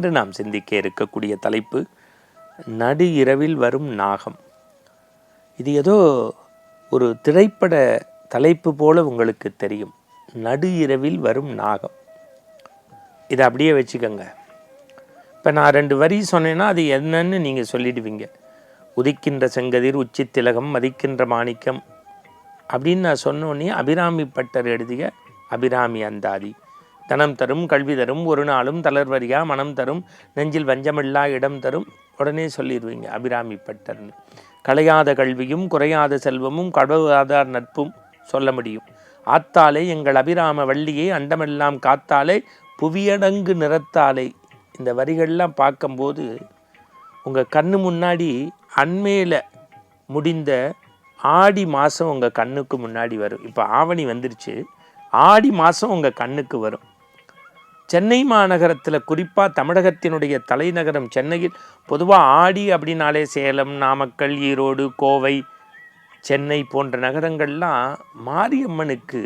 இன்று நாம் சிந்திக்க இருக்கக்கூடிய தலைப்பு நடு இரவில் வரும் நாகம். இது ஏதோ ஒரு திரைப்பட தலைப்பு போல உங்களுக்கு தெரியும். நடு இரவில் வரும் நாகம். இதை அப்படியே வச்சுக்கோங்க. இப்போ நான் ரெண்டு வரி சொன்னேன்னா அது என்னன்னு நீங்கள் சொல்லிடுவீங்க. உதிக்கின்ற செங்கதிர் உச்சி திலகம் மதிக்கின்ற மாணிக்கம் அப்படின்னு நான் சொன்னோன்னே அபிராமி பட்டர் எழுதிய அபிராமி அந்தாதி. தனம் தரும் கல்வி தரும் ஒரு நாளும் தளர்வரியா மனம் தரும் நெஞ்சில் வஞ்சமில்லா இடம் தரும் உடனே சொல்லிடுவீங்க அபிராமி பட்டர்னு. கலையாத கல்வியும் குறையாத செல்வமும் கடவுளாதார் நட்பும் சொல்ல முடியும். ஆத்தாலே எங்கள் அபிராம வள்ளியே அண்டமெல்லாம் காத்தாலே புவியடங்கு நிறத்தாலே. இந்த வரிகள்லாம் பார்க்கும்போது உங்கள் கண்ணு முன்னாடி அண்மையில் முடிந்த ஆடி மாதம் உங்கள் கண்ணுக்கு முன்னாடி வரும். இப்போ ஆவணி வந்துருச்சு ஆடி மாதம் உங்கள் கண்ணுக்கு வரும். சென்னை மாநகரத்தில் குறிப்பாக தமிழகத்தினுடைய தலைநகரம் சென்னையில் பொதுவாக ஆடி அப்படின்னாலே சேலம் நாமக்கல் ஈரோடு கோவை சென்னை போன்ற நகரங்கள்லாம் மாரியம்மனுக்கு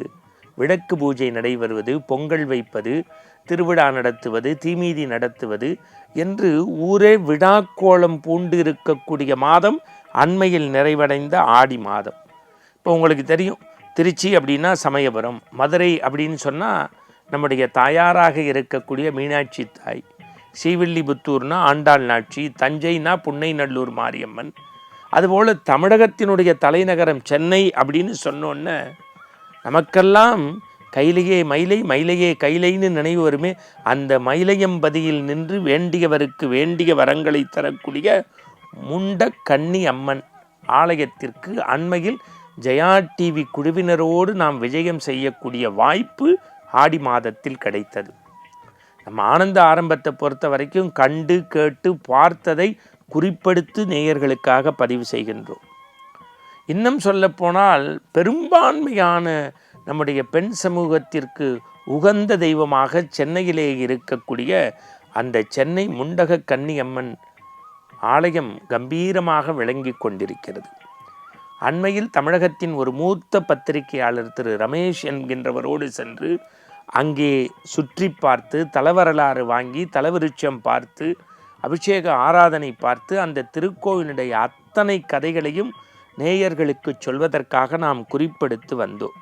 விளக்கு பூஜை நடைபெறுவது பொங்கல் வைப்பது திருவிழா நடத்துவது தீமீதி நடத்துவது என்று ஊரே விழாக்கோலம் பூண்டு இருக்கக்கூடிய மாதம் அண்மையில் நிறைவடைந்த ஆடி மாதம். இப்போ உங்களுக்கு தெரியும் திருச்சி அப்படின்னா சமயபுரம் மதுரை அப்படின்னு சொன்னால் நம்முடைய தாயாராக இருக்கக்கூடிய மீனாட்சி தாய் ஸ்ரீவில்லிபுத்தூர்னா ஆண்டாள் நாட்சி தஞ்சைனா புன்னைநல்லூர் மாரியம்மன். அதுபோல் தமிழகத்தினுடைய தலைநகரம் சென்னை அப்படின்னு சொன்னோன்னே நமக்கெல்லாம் கையிலேயே மயிலை மயிலையே கைலைன்னு நினைவு வருமே அந்த மயிலையம்பதியில் நின்று வேண்டியவருக்கு வேண்டிய வரங்களை தரக்கூடிய முண்ட கன்னி அம்மன் ஆலயத்திற்கு அண்மையில் ஜெயா டிவி குழுவினரோடு நாம் விஜயம் செய்யக்கூடிய வாய்ப்பு ஆடி மாதத்தில் கிடைத்தது. நம்ம ஆனந்த ஆரம்பத்தை பொறுத்த வரைக்கும் கண்டு கேட்டு பார்த்ததை குறிப்படுத்து நேயர்களுக்காக பதிவு செய்கின்றோம். இன்னும் சொல்லப்போனால் பெரும்பான்மையான நம்முடைய பெண் சமூகத்திற்கு உகந்த தெய்வமாக சென்னையிலே இருக்கக்கூடிய அந்த சென்னை முண்டக கன்னியம்மன் ஆலயம் கம்பீரமாக விளங்கி கொண்டிருக்கிறது. அண்மையில் தமிழகத்தின் ஒரு மூத்த பத்திரிகையாளர் திரு. ரமேஷ் என்கின்றவரோடு சென்று அங்கே சுற்றி பார்த்து தலவரலாறு வாங்கி தலவிருட்சம் பார்த்து அபிஷேக ஆராதனை பார்த்து அந்த திருக்கோவிலுடைய அத்தனை கதைகளையும் நேயர்களுக்கு சொல்வதற்காக நாம் குறிப்பெடுத்து வந்தோம்.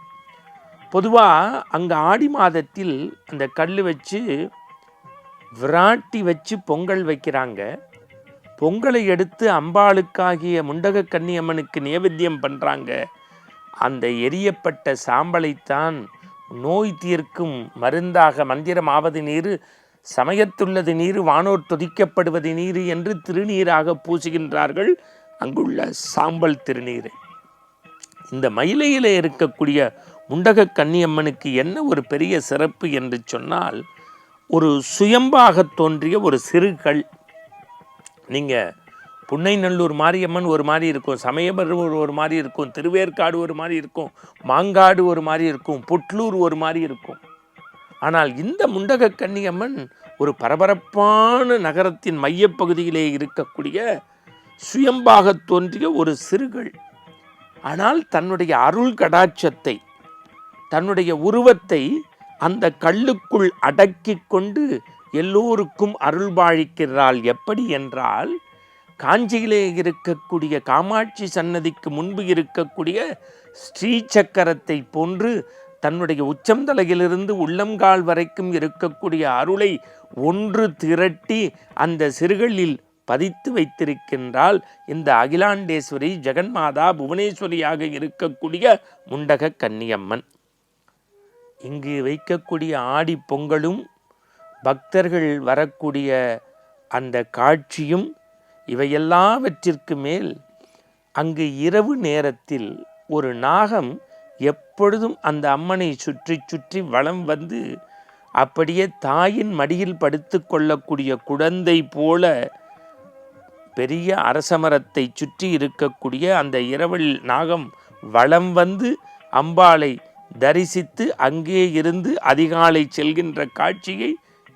பொதுவாக அங்கே ஆடி மாதத்தில் அந்த கல் வச்சு விராட்டி வச்சு பொங்கல் வைக்கிறாங்க. பொங்கலை எடுத்து அம்பாளுக்காகிய முண்டக கன்னியம்மனுக்கு நேவேத்தியம் பண்ணுறாங்க அந்த எரியப்பட்ட சாம்பலைத்தான் நோய் தீர்க்கும் மருந்தாக மந்திரம் ஆவது நீர் சமயத்துள்ளது நீர் வானோர் துதிக்கப்படுவது நீர் என்று திருநீராக பூசுகின்றார்கள் அங்குள்ள சாம்பல் திருநீர். இந்த மயிலையில் இருக்கக்கூடிய முண்டக கன்னியம்மனுக்கு என்ன ஒரு பெரிய சிறப்பு என்று சொன்னால் ஒரு சுயம்பாக தோன்றிய ஒரு சிறுகள் நீங்கள் புன்னைநல்லூர் மாரியம்மன் ஒரு மாதிரி இருக்கும் சமயபுரம் ஒரு மாதிரி இருக்கும் திருவேற்காடு ஒரு மாதிரி இருக்கும் மாங்காடு ஒரு மாதிரி இருக்கும் புட்லூர் ஒரு மாதிரி இருக்கும். ஆனால் இந்த முண்டக கன்னியம்மன் ஒரு பரபரப்பான நகரத்தின் மையப்பகுதியிலே இருக்கக்கூடிய சுயம்பாக தோன்றிய ஒரு சிறுகள். ஆனால் தன்னுடைய அருள் கடாட்சத்தை தன்னுடைய உருவத்தை அந்த கல்லுக்குள் அடக்கி கொண்டு எல்லோருக்கும் அருள்பாழிக்கிறாள் எப்படி என்றால் காஞ்சியிலே இருக்கக்கூடிய காமாட்சி சன்னதிக்கு முன்பு இருக்கக்கூடிய ஸ்ரீ சக்கரத்தை போன்று தன்னுடைய உச்சந்தலையிலிருந்து உள்ளங்கால் வரைக்கும் இருக்கக்கூடிய அருளை ஒன்று திரட்டி அந்த சிறுகளில் பதித்து வைத்திருக்கின்றால் இந்த அகிலாண்டேஸ்வரி ஜெகன்மாதா புவனேஸ்வரியாக இருக்கக்கூடிய முண்டக கன்னியம்மன். இங்கு வைக்கக்கூடிய ஆடி பொங்கலும் பக்தர்கள் வரக்கூடிய அந்த காட்சியும் இவையெல்லாவற்றிற்கு மேல் அங்கு இரவு நேரத்தில் ஒரு நாகம் எப்பொழுதும் அந்த அம்மனை சுற்றி சுற்றி வளம் வந்து அப்படியே தாயின் மடியில் படுத்து கொள்ளக்கூடிய குழந்தை போல பெரிய அரசமரத்தை சுற்றி இருக்கக்கூடிய அந்த இரவல் நாகம் வளம் வந்து அம்பாளை தரிசித்து அங்கே இருந்து அதிகாலை செல்கின்ற காட்சியை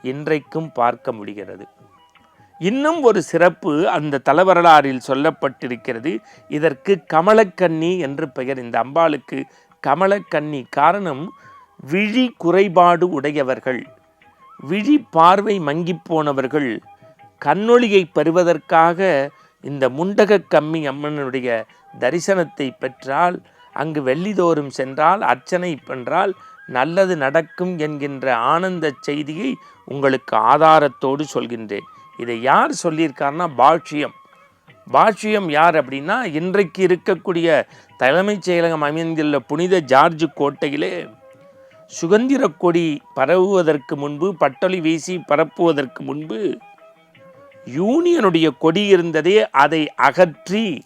இன்றைக்கும் பார்க்க முடிகிறது. இன்னும் ஒரு சிறப்பு அந்த தலவரலாறில் சொல்லப்பட்டிருக்கிறது. இதற்கு கமலக்கன்னி என்று பெயர். இந்த அம்பாளுக்கு கமலக்கன்னி காரணம் விழி குறைபாடு உடையவர்கள். விழி பார்வை மங்கிப் போனவர்கள். கண்ணொளியை பெறுவதற்காக இந்த முண்டக கம்மி அம்மனுடைய தரிசனத்தை பெற்றால் அங்கு வெள்ளிதோறும் சென்றால் அர்ச்சனை பென்றால் நல்லது நடக்கும் என்கின்ற ஆனந்த செய்தியை உங்களுக்கு ஆதாரத்தோடு சொல்கின்றேன். இதை யார் சொல்லியிருக்காருன்னா பாஷ்யம். பாஷ்யம் யார் அப்படின்னா இன்றைக்கு இருக்கக்கூடிய தலைமைச் செயலகம் அமைந்துள்ள புனித ஜார்ஜ் கோட்டையிலே சுதந்திர கொடி பரவுவதற்கு முன்பு பட்டொலி வீசி பரப்புவதற்கு முன்பு யூனியனுடைய கொடி இருந்ததே அதை அகற்றி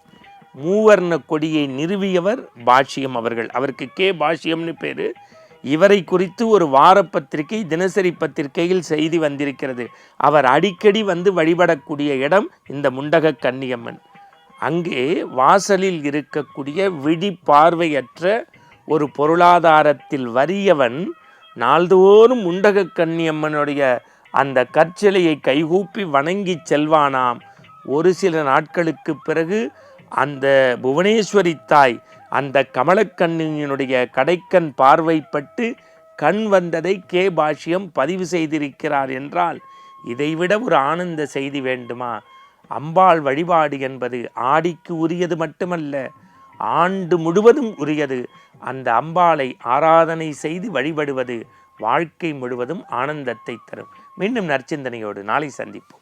மூவர்ண கொடியை நிறுவியவர் பாஷ்யம் அவர்கள். அவருக்கு கே பாஷ்யம்னு பேர். இவரை குறித்து ஒரு வார பத்திரிகை தினசரி பத்திரிகையில் செய்தி வந்திருக்கிறது. அவர் அடிக்கடி வந்து வழிபடக்கூடிய இடம் இந்த முண்டக கன்னியம்மன். அங்கே வாசலில் இருக்கக்கூடிய விழி பார்வையற்ற ஒரு பொருளாதாரத்தில் வறியவன் நாள்தோறும் முண்டக கன்னியம்மனுடைய அந்த கற்சிலையை கைகூப்பி வணங்கி செல்வானாம். ஒரு சில நாட்களுக்கு பிறகு அந்த புவனேஸ்வரி தாய் அந்த கமலக்கண்ணினுடைய கடைக்கண் பார்வைப்பட்டு கண் வந்ததை கே பாஷ்யம் பதிவு செய்திருக்கிறார் என்றால் இதைவிட ஒரு ஆனந்த செய்தி வேண்டுமா? அம்பாள் வழிபாடு என்பது ஆடிக்கு உரியது மட்டுமல்ல ஆண்டு முழுவதும் உரியது. அந்த அம்பாளை ஆராதனை செய்து வழிபடுவது வாழ்க்கை முழுவதும் ஆனந்தத்தை தரும். மீண்டும் நற்சிந்தனையோடு நாளை சந்திப்போம்.